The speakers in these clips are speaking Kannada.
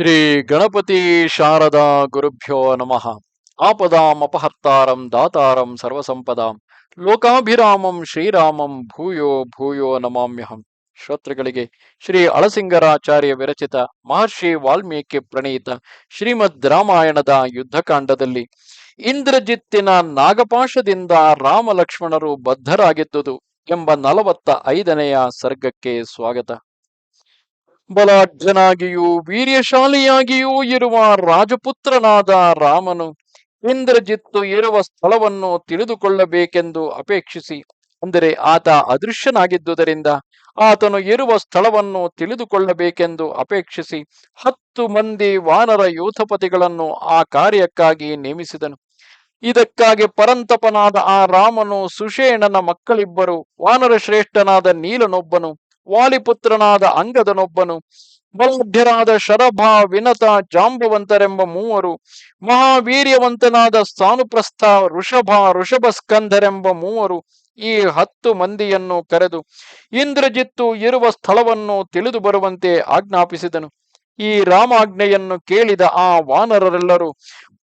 ಶ್ರೀ ಗಣಪತಿ ಶಾರದಾ ಗುರುಭ್ಯೋ ನಮಃ. ಆಪದಾಂ ಅಪಹರ್ತಾರಂ ದಾತಾರಂ ಸರ್ವಸಂಪದಾಂ. ಲೋಕಾಭಿರಾಮಂ ಶ್ರೀರಾಮಂ ಭೂಯೋ ಭೂಯೋ ನಮಾಮ್ಯಹಂ. ಶ್ರೋತೃಗಳಿಗೆ ಶ್ರೀ ಅಳಸಿಂಗರಾಚಾರ್ಯ ವಿರಚಿತ ಮಹರ್ಷಿ ವಾಲ್ಮೀಕಿ ಪ್ರಣೀತ ಶ್ರೀಮದ್ ರಾಮಾಯಣದ ಯುದ್ಧಕಾಂಡದಲ್ಲಿ ಇಂದ್ರಜಿತ್ತಿನ ನಾಗಪಾಶದಿಂದ ರಾಮಲಕ್ಷ್ಮಣರು ಬದ್ಧರಾಗಿದ್ದುದು ಎಂಬ ನಲವತ್ತ ಐದನೆಯ ಸರ್ಗಕ್ಕೆ ಸ್ವಾಗತ. ಬಲಾಢ್ಯನಾಗಿಯೂ, ವೀರ್ಯಶಾಲಿಯಾಗಿಯೂ ಇರುವ ರಾಜಪುತ್ರನಾದ ರಾಮನು ಇಂದ್ರಜಿತ್ತು ಇರುವ ಸ್ಥಳವನ್ನು ತಿಳಿದುಕೊಳ್ಳಬೇಕೆಂದು ಅಪೇಕ್ಷಿಸಿ, ಅಂದರೆ ಆತ ಅದೃಶ್ಯನಾಗಿದ್ದುದರಿಂದ ಆತನು ಇರುವ ಸ್ಥಳವನ್ನು ತಿಳಿದುಕೊಳ್ಳಬೇಕೆಂದು ಅಪೇಕ್ಷಿಸಿ ಹತ್ತು ಮಂದಿ ವಾನರ ಯೂಥಪತಿಗಳನ್ನು ಆ ಕಾರ್ಯಕ್ಕಾಗಿ ನೇಮಿಸಿದನು. ಇದಕ್ಕಾಗಿ ಪರಂತಪನಾದ ಆ ರಾಮನು ಸುಷೇಣನ ಮಕ್ಕಳಿಬ್ಬರು ವಾನರ ಶ್ರೇಷ್ಠನಾದ ನೀಲನೊಬ್ಬನು ವಾಲಿಪುತ್ರನಾದ ಅಂಗದನೊಬ್ಬನು ಬಲಾಢ್ಯರಾದ ಶರಭ ವಿನತ ಜಾಂಬವಂತರೆಂಬ ಮೂವರು, ಮಹಾವೀರ್ಯವಂತನಾದ ಸ್ಥಾನುಪ್ರಸ್ಥ ಋಷಭ ಋಷಭ ಸ್ಕಂಧರೆಂಬ ಮೂವರು ಈ ಹತ್ತು ಮಂದಿಯನ್ನು ಕರೆದು ಇಂದ್ರಜಿತ್ತು ಇರುವ ಸ್ಥಳವನ್ನು ತಿಳಿದು ಬರುವಂತೆ ಆಜ್ಞಾಪಿಸಿದನು. ಈ ರಾಮಾಜ್ಞೆಯನ್ನು ಕೇಳಿದ ಆ ವಾನರರೆಲ್ಲರೂ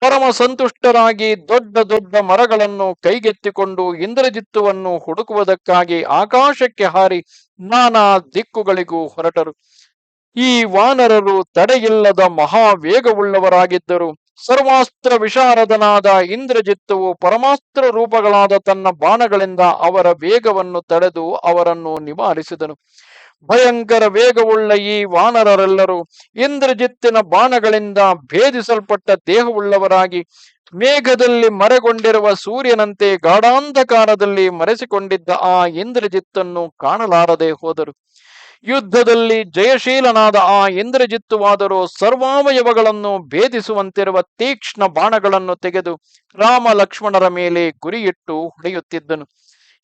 ಪರಮ ಸಂತುಷ್ಟರಾಗಿ ದೊಡ್ಡ ದೊಡ್ಡ ಮರಗಳನ್ನು ಕೈಗೆತ್ತಿಕೊಂಡು ಇಂದ್ರಜಿತ್ತುವನ್ನು ಹುಡುಕುವುದಕ್ಕಾಗಿ ಆಕಾಶಕ್ಕೆ ಹಾರಿ ನಾನಾ ದಿಕ್ಕುಗಳಿಗೂ ಹೊರಟರು. ಈ ವಾನರರು ತಡೆಯಿಲ್ಲದ ಮಹಾವೇಗವುಳ್ಳವರಾಗಿದ್ದರು. ಸರ್ವಾಸ್ತ್ರ ವಿಶಾರದನಾದ ಇಂದ್ರಜಿತ್ತುವು ಪರಮಾಸ್ತ್ರ ರೂಪಗಳಾದ ತನ್ನ ಬಾಣಗಳಿಂದ ಅವರ ವೇಗವನ್ನು ತಡೆದು ಅವರನ್ನು ನಿವಾರಿಸಿದನು. ಭಯಂಕರ ವೇಗವುಳ್ಳ ಈ ವಾನರರೆಲ್ಲರೂ ಇಂದ್ರಜಿತ್ತಿನ ಬಾಣಗಳಿಂದ ಭೇದಿಸಲ್ಪಟ್ಟ ದೇಹವುಳ್ಳವರಾಗಿ ಮೇಘದಲ್ಲಿ ಮರೆಗೊಂಡಿರುವ ಸೂರ್ಯನಂತೆ ಗಾಢಾಂಧಕಾರದಲ್ಲಿ ಮರೆಸಿಕೊಂಡಿದ್ದ ಆ ಇಂದ್ರಜಿತ್ತನ್ನು ಕಾಣಲಾರದೆ ಹೋದರು. ಯುದ್ಧದಲ್ಲಿ ಜಯಶೀಲನಾದ ಆ ಇಂದ್ರಜಿತ್ತುವಾದರೂ ಸರ್ವಾವಯವಗಳನ್ನು ಭೇದಿಸುವಂತಿರುವ ತೀಕ್ಷ್ಣ ಬಾಣಗಳನ್ನು ತೆಗೆದು ರಾಮ ಲಕ್ಷ್ಮಣರ ಮೇಲೆ ಗುರಿಯಿಟ್ಟು ಹೊಡೆಯುತ್ತಿದ್ದನು.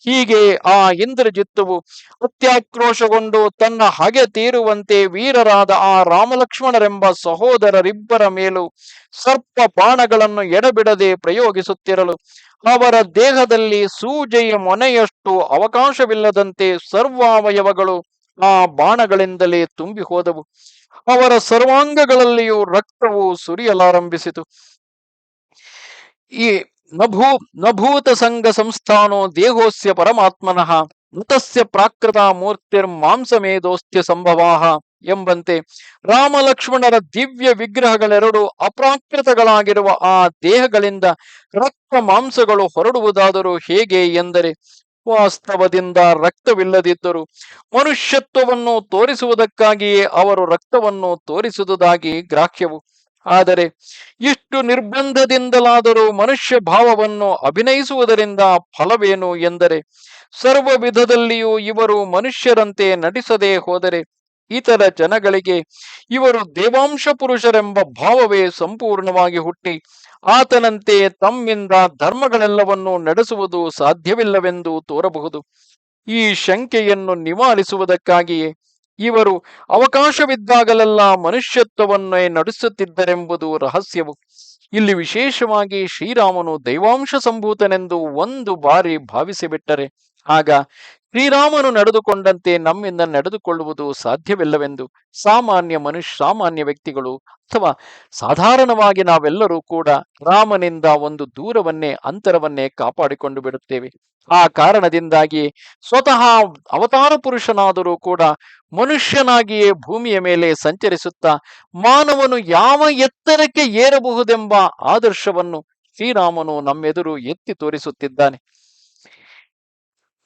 ಹೀಗೆ ಆ ಇಂದ್ರಜಿತ್ತುವು ಅತ್ಯಾಕ್ರೋಶಗೊಂಡು ತನ್ನ ಹಗೆ ತೀರುವಂತೆ ವೀರರಾದ ಆ ರಾಮಲಕ್ಷ್ಮಣರೆಂಬ ಸಹೋದರರಿಬ್ಬರ ಮೇಲೂ ಸರ್ಪ ಬಾಣಗಳನ್ನು ಎಡಬಿಡದೆ ಪ್ರಯೋಗಿಸುತ್ತಿರಲು ಅವರ ದೇಹದಲ್ಲಿ ಸೂಜೆಯ ಮೊನೆಯಷ್ಟು ಅವಕಾಶವಿಲ್ಲದಂತೆ ಸರ್ವಾವಯವಗಳು ಆ ಬಾಣಗಳಿಂದಲೇ ತುಂಬಿ ಹೋದವು ಅವರ ಸರ್ವಾಂಗಗಳಲ್ಲಿಯೂ ರಕ್ತವು ಸುರಿಯಲಾರಂಭಿಸಿತು. ಈ ನಭೂ ನಭೂತ ಸಂಘ ಸಂಸ್ಥಾನೋ ದೇಹೋಸ್ಯ ಪರಮಾತ್ಮನಃ, ಮೃತಸ್ಯ ಪ್ರಾಕೃತ ಮೂರ್ತಿರ್ ಮಾಂಸಮೇದೋಸ್ತ್ಯ ಸಂಭವಾಹ ಎಂಬಂತೆ ರಾಮ ಲಕ್ಷ್ಮಣರ ದಿವ್ಯ ವಿಗ್ರಹಗಳೆರಡು ಅಪ್ರಾಕೃತಗಳಾಗಿರುವ ಆ ದೇಹಗಳಿಂದ ರಕ್ತ ಮಾಂಸಗಳು ಹೊರಡುವುದಾದರೂ ಹೇಗೆ ಎಂದರೆ ವಾಸ್ತವದಿಂದ ರಕ್ತವಿಲ್ಲದಿದ್ದರು ಮನುಷ್ಯತ್ವವನ್ನು ತೋರಿಸುವುದಕ್ಕಾಗಿಯೇ ಅವರು ರಕ್ತವನ್ನು ತೋರಿಸುವುದಾಗಿ ಗ್ರಾಹ್ಯವು ಆದರೆ ಇಷ್ಟು ನಿರ್ಬಂಧದಿಂದಲಾದರೂ ಮನುಷ್ಯ ಭಾವವನ್ನು ಅಭಿನಯಿಸುವುದರಿಂದ ಫಲವೇನು ಎಂದರೆ ಸರ್ವ ವಿಧದಲ್ಲಿಯೂ ಇವರು ಮನುಷ್ಯರಂತೆ ನಟಿಸದೆ ಹೋದರೆ ಇತರ ಜನಗಳಿಗೆ ಇವರು ದೇವಾಂಶ ಪುರುಷರೆಂಬ ಭಾವವೇ ಸಂಪೂರ್ಣವಾಗಿ ಹುಟ್ಟಿ ಆತನಂತೆ ತಮ್ಮಿಂದ ಧರ್ಮಗಳೆಲ್ಲವನ್ನು ನಡೆಸುವುದು ಸಾಧ್ಯವಿಲ್ಲವೆಂದು ತೋರಬಹುದು. ಈ ಶಂಕೆಯನ್ನು ನಿವಾರಿಸುವುದಕ್ಕಾಗಿಯೇ ಇವರು ಅವಕಾಶವಿದ್ದಾಗಲೆಲ್ಲ ಮನುಷ್ಯತ್ವವನ್ನೇ ನಡೆಸುತ್ತಿದ್ದರೆಂಬುದು ರಹಸ್ಯವು. ಇಲ್ಲಿ ವಿಶೇಷವಾಗಿ ಶ್ರೀರಾಮನು ದೈವಾಂಶ ಸಂಭೂತನೆಂದು ಒಂದು ಬಾರಿ ಭಾವಿಸಿಬಿಟ್ಟರೆ. ಆಗ ಶ್ರೀರಾಮನು ನಡೆದುಕೊಂಡಂತೆ ನಮ್ಮಿಂದ ನಡೆದುಕೊಳ್ಳುವುದು ಸಾಧ್ಯವಿಲ್ಲವೆಂದು ಸಾಮಾನ್ಯ ಮನುಷ್ಯ, ಸಾಮಾನ್ಯ ವ್ಯಕ್ತಿಗಳು ಅಥವಾ ಸಾಧಾರಣವಾಗಿ ನಾವೆಲ್ಲರೂ ಕೂಡ ರಾಮನಿಂದ ಒಂದು ದೂರವನ್ನೇ, ಅಂತರವನ್ನೇ ಕಾಪಾಡಿಕೊಂಡು ಬಿಡುತ್ತೇವೆ. ಆ ಕಾರಣದಿಂದಾಗಿ ಸ್ವತಃ ಅವತಾರ ಪುರುಷನಾದರೂ ಕೂಡ ಮನುಷ್ಯನಾಗಿಯೇ ಭೂಮಿಯ ಮೇಲೆ ಸಂಚರಿಸುತ್ತಾ ಮಾನವನು ಯಾವ ಎತ್ತರಕ್ಕೆ ಏರಬಹುದೆಂಬ ಆದರ್ಶವನ್ನು ಶ್ರೀರಾಮನು ನಮ್ಮೆದುರು ಎತ್ತಿ ತೋರಿಸುತ್ತಿದ್ದಾನೆ.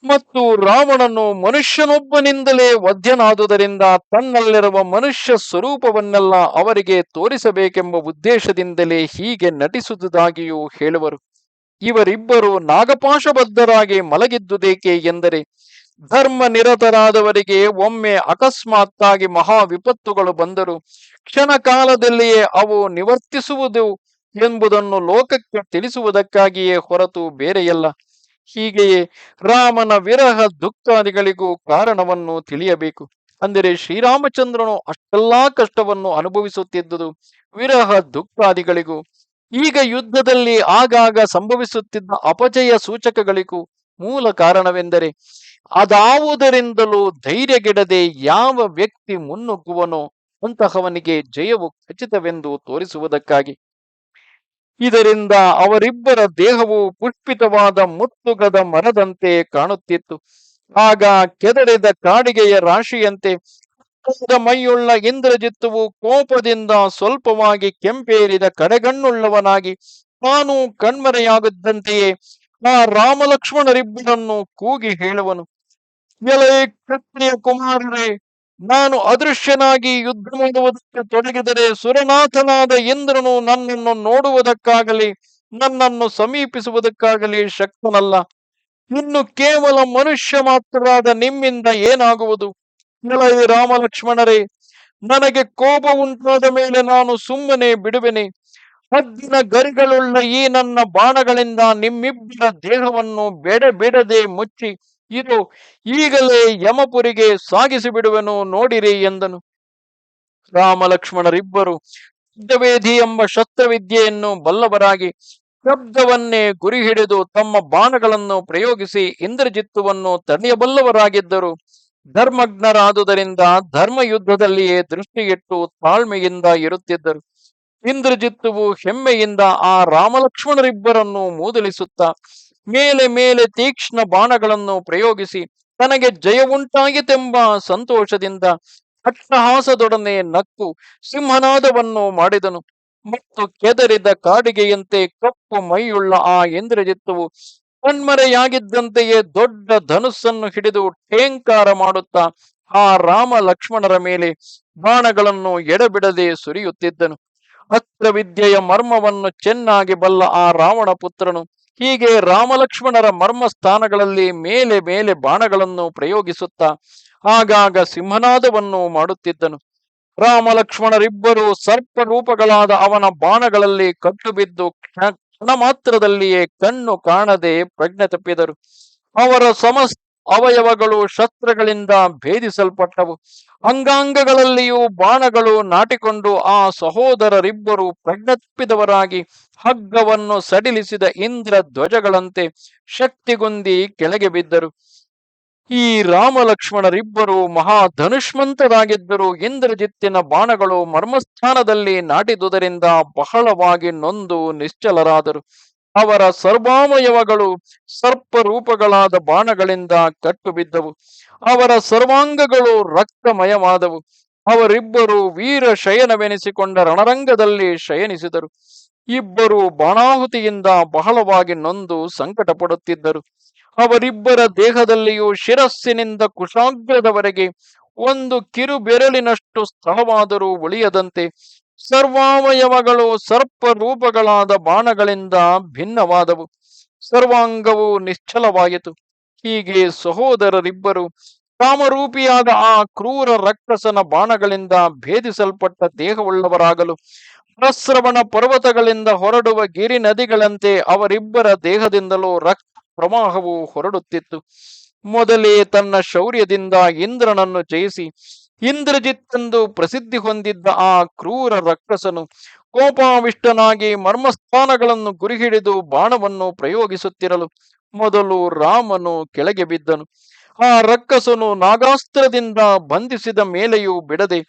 ಮತ್ತು ರಾವಣನು ಮನುಷ್ಯನೊಬ್ಬನಿಂದಲೇ ವಧ್ಯನಾದುದರಿಂದ ತನ್ನಲ್ಲಿರುವ ಮನುಷ್ಯ ಸ್ವರೂಪವನ್ನೆಲ್ಲ ಅವರಿಗೆ ತೋರಿಸಬೇಕೆಂಬ ಉದ್ದೇಶದಿಂದಲೇ ಹೀಗೆ ನಟಿಸುವುದಾಗಿಯೂ ಹೇಳುವರು. ಇವರಿಬ್ಬರು ನಾಗಪಾಶಬದ್ಧರಾಗಿ ಮಲಗಿದ್ದುದೇಕೆ ಎಂದರೆ ಧರ್ಮ ನಿರತರಾದವರಿಗೆ ಒಮ್ಮೆ ಅಕಸ್ಮಾತ್ತಾಗಿ ಮಹಾ ವಿಪತ್ತುಗಳು ಬಂದರು, ಕ್ಷಣ ಕಾಲದಲ್ಲಿಯೇ ಅವು ನಿವರ್ತಿಸುವುದು ಎಂಬುದನ್ನು ಲೋಕಕ್ಕೆ ತಿಳಿಸುವುದಕ್ಕಾಗಿಯೇ ಹೊರತು ಬೇರೆಯಲ್ಲ. ಹೀಗೆಯೇ ರಾಮನ ವಿರಹ ದುಃಖಾದಿಗಳಿಗೂ ಕಾರಣವನ್ನು ತಿಳಿಯಬೇಕು. ಅಂದರೆ ಶ್ರೀರಾಮಚಂದ್ರನು ಅಷ್ಟೆಲ್ಲಾ ಕಷ್ಟವನ್ನು ಅನುಭವಿಸುತ್ತಿದ್ದುದು ವಿರಹ ದುಃಖಾದಿಗಳಿಗೂ, ಈಗ ಯುದ್ಧದಲ್ಲಿ ಆಗಾಗ ಸಂಭವಿಸುತ್ತಿದ್ದ ಅಪಜಯ ಸೂಚಕಗಳಿಗೂ ಮೂಲ ಕಾರಣವೆಂದರೆ ಅದಾವುದರಿಂದಲೂ ಧೈರ್ಯಗೆಡದೆ ಯಾವ ವ್ಯಕ್ತಿ ಮುನ್ನುಗ್ಗುವನೋ ಅಂತಹವನಿಗೆ ಜಯವು ಖಚಿತವೆಂದು ತೋರಿಸುವುದಕ್ಕಾಗಿ ಇದರಿಂದ ಅವರಿಬ್ಬರ ದೇಹವು ಪುಷ್ಪಿತವಾದ ಮುತ್ತುಗದ ಮರದಂತೆ ಕಾಣುತ್ತಿತ್ತು. ಆಗ ಕೆದರಿದ ಕಾಡಿಗೆಯ ರಾಶಿಯಂತೆ ಮೈಯುಳ್ಳ ಇಂದ್ರಜಿತ್ತುವು ಕೋಪದಿಂದ ಸ್ವಲ್ಪವಾಗಿ ಕೆಂಪೇರಿದ ಕಡೆಗಣ್ಣುಳ್ಳವನಾಗಿ ತಾನು ಕಣ್ಮರೆಯಾಗದಂತೆಯೇ ಆ ರಾಮಲಕ್ಷ್ಮಣರಿಬ್ಬರನ್ನು ಕೂಗಿ ಹೇಳುವನು. ಎಲೆ ಕ್ಷತ್ರಿಯ ಕುಮಾರರೇ ನಾನು ಅದೃಶ್ಯನಾಗಿ ಯುದ್ಧ ಮಾಡುವುದಕ್ಕೆ ತೊಡಗಿದರೆ ಸುರನಾಥನಾದ ಇಂದ್ರನು ನನ್ನನ್ನು ನೋಡುವುದಕ್ಕಾಗಲಿ, ನನ್ನನ್ನು ಸಮೀಪಿಸುವುದಕ್ಕಾಗಲಿ ಶಕ್ತನಲ್ಲ. ಇನ್ನು ಕೇವಲ ಮನುಷ್ಯ ಮಾತ್ರವಾದ ನಿಮ್ಮಿಂದ ಏನಾಗುವುದು? ಎಲೈ ರಾಮಲಕ್ಷ್ಮಣರೇ, ನನಗೆ ಕೋಪ ಉಂಟಾದ ಮೇಲೆ ನಾನು ಸುಮ್ಮನೆ ಬಿಡುವೆನೆ. ಹದ್ದಿನ ಗರಿಗಳುಳ್ಳ ಈ ನನ್ನ ಬಾಣಗಳಿಂದ ನಿಮ್ಮಿಬ್ಬರ ದೇಹವನ್ನು ಬೇಡ ಬೇಡದೆ ಮುಚ್ಚಿ ಇದು ಈಗಲೇ ಯಮಪುರಿಗೆ ಸಾಗಿಸಿ ಬಿಡುವೆನು ನೋಡಿರಿ ಎಂದನು. ರಾಮಲಕ್ಷ್ಮಣರಿಬ್ಬರು ಯುದ್ಧವೇದಿ ಎಂಬ ಶಸ್ತ್ರವಿದ್ಯೆಯನ್ನು ಬಲ್ಲವರಾಗಿ ಶಬ್ದವನ್ನೇ ಗುರಿ ಹಿಡಿದು ತಮ್ಮ ಬಾಣಗಳನ್ನು ಪ್ರಯೋಗಿಸಿ ಇಂದ್ರಜಿತ್ತುವನ್ನು ತಡೆಯಬಲ್ಲವರಾಗಿದ್ದರು ಧರ್ಮಜ್ಞರಾದುದರಿಂದ ಧರ್ಮ ಯುದ್ಧದಲ್ಲಿಯೇ ದೃಷ್ಟಿಯಿಟ್ಟು ತಾಳ್ಮೆಯಿಂದ ಇರುತ್ತಿದ್ದರು. ಇಂದ್ರಜಿತ್ತುವು ಹೆಮ್ಮೆಯಿಂದ ಆ ರಾಮಲಕ್ಷ್ಮಣರಿಬ್ಬರನ್ನು ಮೂದಲಿಸುತ್ತಾ ಮೇಲೆ ಮೇಲೆ ತೀಕ್ಷ್ಣ ಬಾಣಗಳನ್ನು ಪ್ರಯೋಗಿಸಿ ತನಗೆ ಜಯವುಂಟಾಗಿತೆಂಬ ಸಂತೋಷದಿಂದ ಅಟ್ಟಹಾಸದೊಡನೆ ನಕ್ಕು ಸಿಂಹನಾದವನ್ನು ಮಾಡಿದನು. ಮತ್ತು ಕೆದರಿದ ಕಾಡಿಗೆಯಂತೆ ಕಪ್ಪು ಮೈಯುಳ್ಳ ಆ ಇಂದ್ರಜಿತ್ತುವು ಕಣ್ಮರೆಯಾಗಿದ್ದಂತೆಯೇ ದೊಡ್ಡ ಧನುಸ್ಸನ್ನು ಹಿಡಿದು ಠೇಂಕಾರ ಮಾಡುತ್ತಾ ಆ ರಾಮ ಲಕ್ಷ್ಮಣರ ಮೇಲೆ ಬಾಣಗಳನ್ನು ಎಡಬಿಡದೆ ಸುರಿಯುತ್ತಿದ್ದನು. ಅಸ್ತ್ರವಿದ್ಯೆಯ ಮರ್ಮವನ್ನು ಚೆನ್ನಾಗಿ ಬಲ್ಲ ಆ ರಾವಣ ಪುತ್ರನು ಹೀಗೆ ರಾಮಲಕ್ಷ್ಮಣರ ಮರ್ಮ ಸ್ಥಾನಗಳಲ್ಲಿ ಮೇಲೆ ಮೇಲೆ ಬಾಣಗಳನ್ನು ಪ್ರಯೋಗಿಸುತ್ತಾ ಆಗಾಗ ಸಿಂಹನಾದವನ್ನು ಮಾಡುತ್ತಿದ್ದನು. ರಾಮಲಕ್ಷ್ಮಣರಿಬ್ಬರು ಸರ್ಪ ರೂಪಗಳಾದ ಅವನ ಬಾಣಗಳಲ್ಲಿ ಕಟ್ಟು ಬಿದ್ದು ಕ್ಷಣ ಕ್ಷಣ ಮಾತ್ರದಲ್ಲಿಯೇ ಕಣ್ಣು ಕಾಣದೆ ಪ್ರಜ್ಞೆ ತಪ್ಪಿದರು. ಅವರ ಸಮಸ್ತ ಅವಯವಗಳು ಶಸ್ತ್ರಗಳಿಂದ ಭೇದಿಸಲ್ಪಟ್ಟವು. ಅಂಗಾಂಗಗಳಲ್ಲಿಯೂ ಬಾಣಗಳು ನಾಟಿಕೊಂಡು ಆ ಸಹೋದರರಿಬ್ಬರು ಪ್ರಜ್ಞಪ್ಪಿದವರಾಗಿ ಹಗ್ಗವನ್ನು ಸಡಿಲಿಸಿದ ಇಂದ್ರ ಧ್ವಜಗಳಂತೆ ಶಕ್ತಿಗುಂದಿ ಕೆಳಗೆ ಬಿದ್ದರು. ಈ ರಾಮಲಕ್ಷ್ಮಣರಿಬ್ಬರು ಮಹಾ ಧನುಷ್ಮಂತರಾಗಿದ್ದರು ಇಂದ್ರಜಿತ್ತಿನ ಬಾಣಗಳು ಮರ್ಮಸ್ಥಾನದಲ್ಲಿ ನಾಟಿದುದರಿಂದ ಬಹಳವಾಗಿ ನೊಂದು ನಿಶ್ಚಲರಾದರು. ಅವರ ಸರ್ವಾಮಯವಗಳು ಸರ್ಪ ರೂಪಗಳಾದ ಬಾಣಗಳಿಂದ ಕಟ್ಟು ಬಿದ್ದವು ಅವರ ಸರ್ವಾಂಗಗಳು ರಕ್ತಮಯವಾದವು. ಅವರಿಬ್ಬರು ವೀರ ಶಯನವೆನಿಸಿಕೊಂಡ ರಣರಂಗದಲ್ಲಿ ಶಯನಿಸಿದರು. ಇಬ್ಬರು ಬಾಣಾಹುತಿಯಿಂದ ಬಹಳವಾಗಿ ನೊಂದು ಸಂಕಟ ಪಡುತ್ತಿದ್ದರು ಅವರಿಬ್ಬರ ದೇಹದಲ್ಲಿಯೂ ಶಿರಸ್ಸಿನಿಂದ ಕುಶಾಗ್ರದವರೆಗೆ ಒಂದು ಕಿರುಬೆರಳಿನಷ್ಟು ಸ್ಥಳವಾದರೂ ಉಳಿಯದಂತೆ ಸರ್ವಾವಯವಗಳು ಸರ್ಪ ರೂಪಗಳಾದ ಬಾಣಗಳಿಂದ ಭಿನ್ನವಾದವು. ಸರ್ವಾಂಗವು ನಿಶ್ಚಲವಾಯಿತು. ಹೀಗೆ ಸಹೋದರರಿಬ್ಬರು ಕಾಮರೂಪಿಯಾದ ಆ ಕ್ರೂರ ರಕ್ತಸನ ಬಾಣಗಳಿಂದ ಭೇದಿಸಲ್ಪಟ್ಟ ದೇಹವುಳ್ಳವರಾಗಲು, ಪ್ರಸ್ರವಣ ಪರ್ವತಗಳಿಂದ ಹೊರಡುವ ಗಿರಿ ನದಿಗಳಂತೆ ಅವರಿಬ್ಬರ ದೇಹದಿಂದಲೂ ರಕ್ತ ಪ್ರವಾಹವು ಹೊರಡುತ್ತಿತ್ತು. ಮೊದಲೇ ತನ್ನ ಶೌರ್ಯದಿಂದ ಇಂದ್ರನನ್ನು ಜಯಿಸಿ ಇಂದ್ರಜಿತ್ತೆಂದು ಪ್ರಸಿದ್ಧಿ ಹೊಂದಿದ್ದ ಆ ಕ್ರೂರ ರಕ್ಕಸನು ಕೋಪಾವಿಷ್ಟನಾಗಿ ಮರ್ಮಸ್ಥಾನಗಳನ್ನು ಗುರಿಹಿಡಿದು ಬಾಣವನ್ನು ಪ್ರಯೋಗಿಸುತ್ತಿರಲು ಮೊದಲು ರಾಮನು ಕೆಳಗೆ ಬಿದ್ದನು. ಆ ರಕ್ಕಸನು ನಾಗಾಸ್ತ್ರದಿಂದ ಬಂಧಿಸಿದ ಮೇಲೆಯೂ ಬಿಡದೆ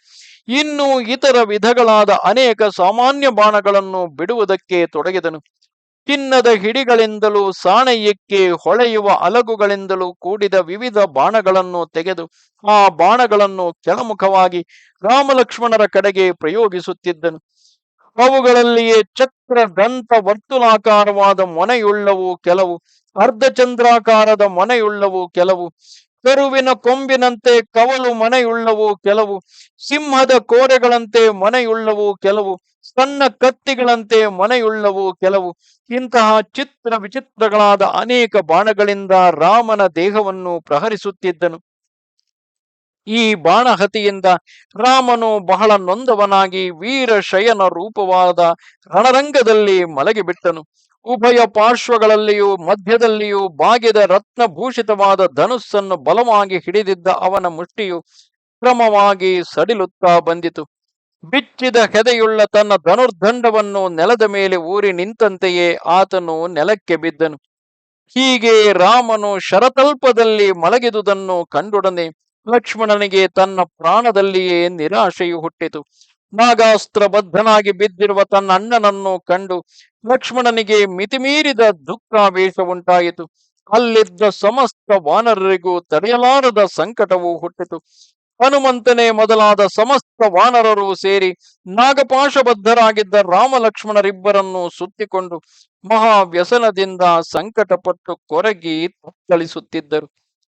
ಇನ್ನು ಇತರ ವಿಧಗಳಾದ ಅನೇಕ ಸಾಮಾನ್ಯ ಬಾಣಗಳನ್ನು ಬಿಡುವುದಕ್ಕೆ ತೊಡಗಿದನು. ಚಿನ್ನದ ಹಿಡಿಗಳಿಂದಲೂ ಸಾಣೆಯಕ್ಕೆ ಹೊಳೆಯುವ ಅಲಗುಗಳಿಂದಲೂ ಕೂಡಿದ ವಿವಿಧ ಬಾಣಗಳನ್ನು ತೆಗೆದು ಆ ಬಾಣಗಳನ್ನು ಕೆಳಮುಖವಾಗಿ ರಾಮಲಕ್ಷ್ಮಣರ ಕಡೆಗೆ ಪ್ರಯೋಗಿಸುತ್ತಿದ್ದನು. ಅವುಗಳಲ್ಲಿಯೇ ಚಕ್ರ ದಂತ, ವರ್ತುಲಾಕಾರವಾದ ಮೊನೆಯುಳ್ಳವು ಕೆಲವು, ಅರ್ಧಚಂದ್ರಾಕಾರದ ಮೊನೆಯುಳ್ಳವು ಕೆಲವು ಕರುವಿನ ಕೊಂಬಿನಂತೆ ಕವಲು ಮನೆಯುಳ್ಳವು ಕೆಲವು, ಸಿಂಹದ ಕೋರೆಗಳಂತೆ ಮನೆಯುಳ್ಳವು ಕೆಲವು, ಸಣ್ಣ ಕತ್ತಿಗಳಂತೆ ಮನೆಯುಳ್ಳವು ಕೆಲವು. ಇಂತಹ ಚಿತ್ರ ವಿಚಿತ್ರಗಳಾದ ಅನೇಕ ಬಾಣಗಳಿಂದ ರಾಮನ ದೇಹವನ್ನು ಪ್ರಹರಿಸುತ್ತಿದ್ದನು. ಈ ಬಾಣಹತಿಯಿಂದ ರಾಮನು ಬಹಳ ನೊಂದವನಾಗಿ ವೀರ ಶಯನ ರೂಪವಾದ ರಣರಂಗದಲ್ಲಿ ಮಲಗಿಬಿಟ್ಟನು. ಉಭಯ ಪಾರ್ಶ್ವಗಳಲ್ಲಿಯೂ ಮಧ್ಯದಲ್ಲಿಯೂ ಬಾಗಿದ ರತ್ನಭೂಷಿತವಾದ ಧನುಸ್ಸನ್ನು ಬಲವಾಗಿ ಹಿಡಿದಿದ್ದ ಅವನ ಮುಷ್ಟಿಯು ಕ್ರಮವಾಗಿ ಸಡಿಲುತ್ತಾ ಬಂದಿತು. ಬಿಚ್ಚಿದ ಹೆದೆಯುಳ್ಳ ತನ್ನ ಧನುರ್ದಂಡವನ್ನು ನೆಲದ ಮೇಲೆ ಊರಿ ನಿಂತಂತೆಯೇ ಆತನು ನೆಲಕ್ಕೆ ಬಿದ್ದನು. ಹೀಗೆ ರಾಮನು ಶರತಲ್ಪದಲ್ಲಿ ಮಲಗಿದುದನ್ನು ಕಂಡೊಡನೆ ಲಕ್ಷ್ಮಣನಿಗೆ ತನ್ನ ಪ್ರಾಣದಲ್ಲಿಯೇ ನಿರಾಶೆಯು ಹುಟ್ಟಿತು. ನಾಗಾಸ್ತ್ರ ಬದ್ಧನಾಗಿ ಬಿದ್ದಿರುವ ತನ್ನ ಅಣ್ಣನನ್ನು ಕಂಡು ಲಕ್ಷ್ಮಣನಿಗೆ ಮಿತಿಮೀರಿದ ದುಃಖಾವೇಶ ಉಂಟಾಯಿತು. ಅಲ್ಲಿದ್ದ ಸಮಸ್ತ ವಾನರರಿಗೂ ತಡೆಯಲಾರದ ಸಂಕಟವು ಹುಟ್ಟಿತು. ಹನುಮಂತನೇ ಮೊದಲಾದ ಸಮಸ್ತ ವಾನರರು ಸೇರಿ ನಾಗಪಾಶಬದ್ಧರಾಗಿದ್ದ ರಾಮ ಲಕ್ಷ್ಮಣರಿಬ್ಬರನ್ನು ಸುತ್ತಿಕೊಂಡು ಮಹಾವ್ಯಸನದಿಂದ ಸಂಕಟಪಟ್ಟು ಕೊರಗಿ ತತ್ತಳಿಸುತ್ತಿದ್ದರು.